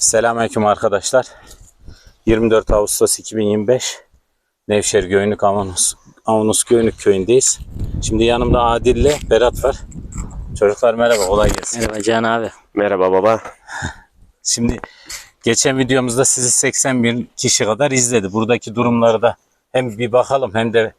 Selamünaleyküm arkadaşlar. 24 Ağustos 2025 Nevşehir Göynük Avanos, Avanos Göynük köyündeyiz. Şimdi yanımda Adil ile Berat var. Çocuklar merhaba, kolay gelsin. Merhaba Can abi. Merhaba baba. Şimdi geçen videomuzda sizi 81 kişi kadar izledi. Buradaki durumları da hem bir bakalım hem de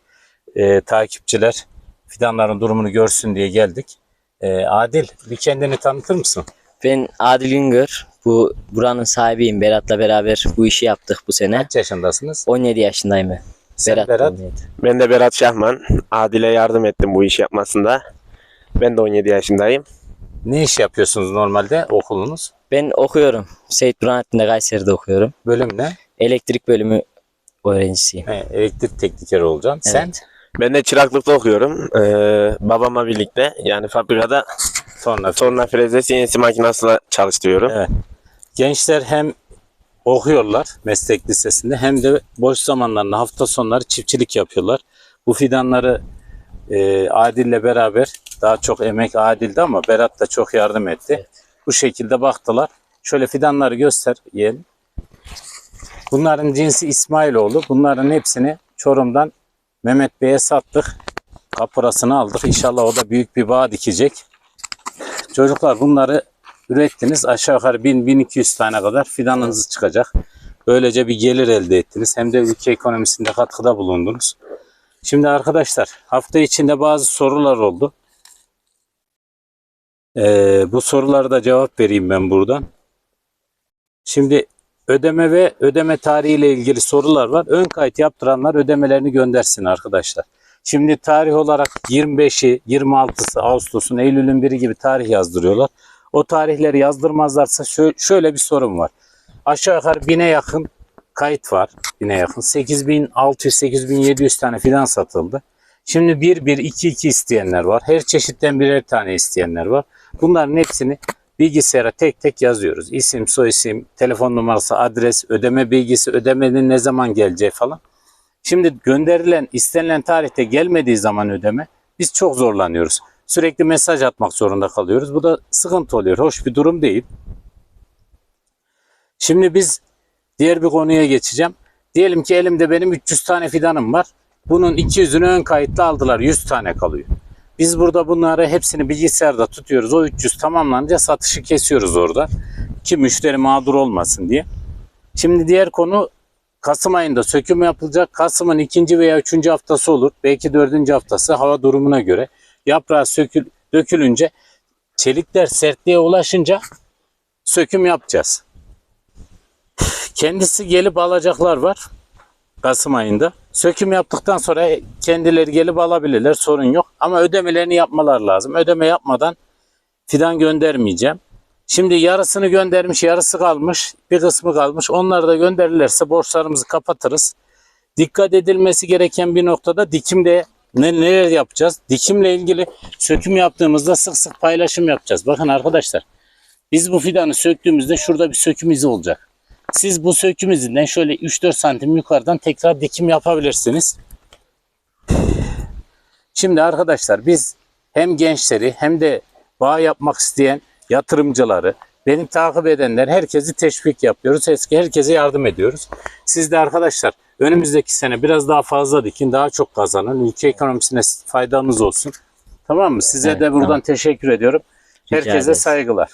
e, takipçiler fidanların durumunu görsün diye geldik. E, Adil bir kendini tanıtır mısın? Ben Adil Güngör. Bu buranın sahibiyim. Berat'la beraber bu işi yaptık bu sene. Kaç yaşındasınız? 17 yaşındayım ben. Sen Berat. Berat? 17. Ben de Berat Şahman. Adil'e yardım ettim bu işi yapmasında. Ben de 17 yaşındayım. Ne iş yapıyorsunuz normalde okulunuz? Ben okuyorum. Seyit Burhanettin'de Kayseri'de okuyorum. Bölüm ne? Elektrik bölümü öğrencisiyim. He, elektrik teknikeri olacaksın. Sen Evet. Ben de çıraklıkta okuyorum. Ee, babamla birlikte yani fabrikada sonra torna freze CNC makinasıyla çalıştırıyorum. Evet. gençler hem okuyorlar meslek lisesinde hem de boş zamanlarında hafta sonları çiftçilik yapıyorlar. Bu fidanları e, Adil'le beraber daha çok emek Adil'de ama Berat da çok yardım etti. Bu şekilde baktılar. Şöyle fidanları göster yeğenim. Bunların cinsi İsmailoğlu. Bunların hepsini Çorum'dan Mehmet Bey'e sattık. Kapırasını aldık. İnşallah o da büyük bir bağ dikecek. Çocuklar bunları ürettiniz. Aşağı yukarı 1000-1200 tane kadar fidanınız çıkacak. Böylece bir gelir elde ettiniz. Hem de ülke ekonomisinde katkıda bulundunuz. Şimdi arkadaşlar hafta içinde bazı sorular oldu. Ee, bu sorulara da cevap vereyim ben buradan. Şimdi ödeme ve ödeme tarihi ile ilgili sorular var. Ön kayıt yaptıranlar ödemelerini göndersin arkadaşlar. Şimdi tarih olarak 25'i, 26'sı Ağustos'un, Eylül'ün biri gibi tarih yazdırıyorlar. O tarihleri yazdırmazlarsa şö- şöyle bir sorun var. Aşağı yukarı bine yakın kayıt var. Bine yakın. 8600-8700 tane fidan satıldı. Şimdi 1 1 2 2 isteyenler var. Her çeşitten birer tane isteyenler var. Bunların hepsini bilgisayara tek tek yazıyoruz. İsim, soyisim, telefon numarası, adres, ödeme bilgisi, ödemenin ne zaman geleceği falan. Şimdi gönderilen, istenilen tarihte gelmediği zaman ödeme biz çok zorlanıyoruz. Sürekli mesaj atmak zorunda kalıyoruz. Bu da sıkıntı oluyor. Hoş bir durum değil. Şimdi biz diğer bir konuya geçeceğim. Diyelim ki elimde benim 300 tane fidanım var. Bunun 200'ünü ön kayıtlı aldılar. 100 tane kalıyor. Biz burada bunları hepsini bilgisayarda tutuyoruz. O 300 tamamlanınca satışı kesiyoruz orada. Ki müşteri mağdur olmasın diye. Şimdi diğer konu Kasım ayında söküm yapılacak. Kasım'ın ikinci veya üçüncü haftası olur. Belki dördüncü haftası hava durumuna göre. Yaprağı sökül, dökülünce çelikler sertliğe ulaşınca söküm yapacağız. Kendisi gelip alacaklar var. Kasım ayında. Söküm yaptıktan sonra kendileri gelip alabilirler. Sorun yok. Ama ödemelerini yapmalar lazım. Ödeme yapmadan fidan göndermeyeceğim. Şimdi yarısını göndermiş, yarısı kalmış, bir kısmı kalmış. Onları da gönderirlerse borçlarımızı kapatırız. Dikkat edilmesi gereken bir noktada dikimde ne, neler yapacağız? Dikimle ilgili söküm yaptığımızda sık sık paylaşım yapacağız. Bakın arkadaşlar, biz bu fidanı söktüğümüzde şurada bir söküm izi olacak. Siz bu söküm izinden şöyle 3-4 santim yukarıdan tekrar dikim yapabilirsiniz. Şimdi arkadaşlar biz hem gençleri hem de bağ yapmak isteyen yatırımcıları, beni takip edenler herkesi teşvik yapıyoruz. Eski herkese yardım ediyoruz. Siz de arkadaşlar önümüzdeki sene biraz daha fazla dikin, daha çok kazanın. Ülke ekonomisine faydanız olsun. Tamam mı? Size Evet, de buradan tamam. teşekkür ediyorum. Herkese saygılar.